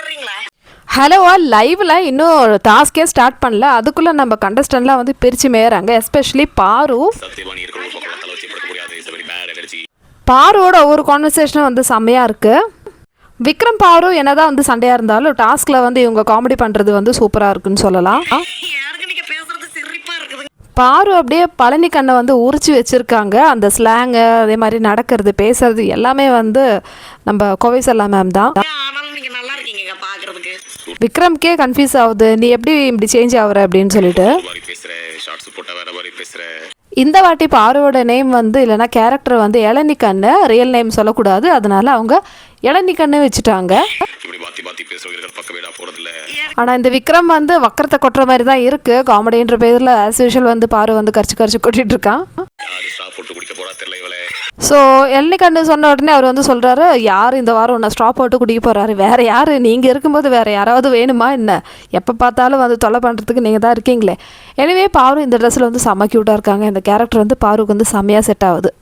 விடுறீங்களா ஹலோவா லைவில் இன்னும் டாஸ்கே ஸ்டார்ட் பண்ணல. அதுக்குள்ளே நம்ம கண்டஸ்டன்ட்லாம் வந்து பிரித்து மேயறாங்க. எஸ்பெஷலி பாரு. பாருவோட ஒவ்வொரு கான்வர்சேஷனும் வந்து செம்மையாக இருக்குது விக்ரம் பாரு என்னதான் வந்து சண்டையாக இருந்தாலும் டாஸ்கில் வந்து இவங்க காமெடி பண்ணுறது வந்து சூப்பராக இருக்குன்னு சொல்லலாம். பாரு அப்படியே பழனி கண்ணை வந்து உரிச்சு வச்சுருக்காங்க. அந்த ஸ்லாங்கு அதே மாதிரி நடக்கிறது பேசுறது எல்லாமே வந்து நம்ம கோவை செல்லா மேம் தான். பாக்குறதுக்கு. விக்ரம்கே கன்ஃபியூஸ் ஆகுது. நீ எப்படி இப்படி சேஞ்ச் ஆகுற அப்படின்னு சொல்லிட்டு. பேசுற ஷார்ட்ஸ் போட்டா வேற மாதிரி பேசுற. இந்த வாட்டி பாருவோட நேம் வந்து இல்லைன்னா கேரக்டர் வந்து இளநிக்கண்ணு ரியல் நேம் சொல்லக்கூடாது. அதனால அவங்க இளநிக்கண்ணு வச்சுட்டாங்க. ஆனால் இந்த விக்ரம் வந்து வக்கரத்தை கொட்டுற மாதிரி தான் இருக்குது காமெடின்ற பேரில் ஆஸ் யூஷுவல் வந்து பாரு வந்து கரிச்சு கரிச்சு கொட்டிட்டு இருக்கான். ஸோ இளநிக்கண்ணு சொன்ன உடனே அவர் வந்து சொல்கிறாரு யார் இந்த வாரம் உன்னை ஸ்டாப் போட்டு குடிக்க போகிறாரு வேறு யார்? நீங்கள் இருக்கும்போது வேறு யாராவது வேணுமா என்ன? எப்போ பார்த்தாலும் வந்து தொலை பண்ணுறதுக்கு நீங்கள் தான் இருக்கீங்களே. எனவே பாரு இந்த ட்ரெஸ்ஸில் வந்து செம்ம க்யூட்டாக இருக்காங்க. இந்த கேரக்டர் வந்து பாருக்கு வந்து செம்மையாக செட் ஆகுது.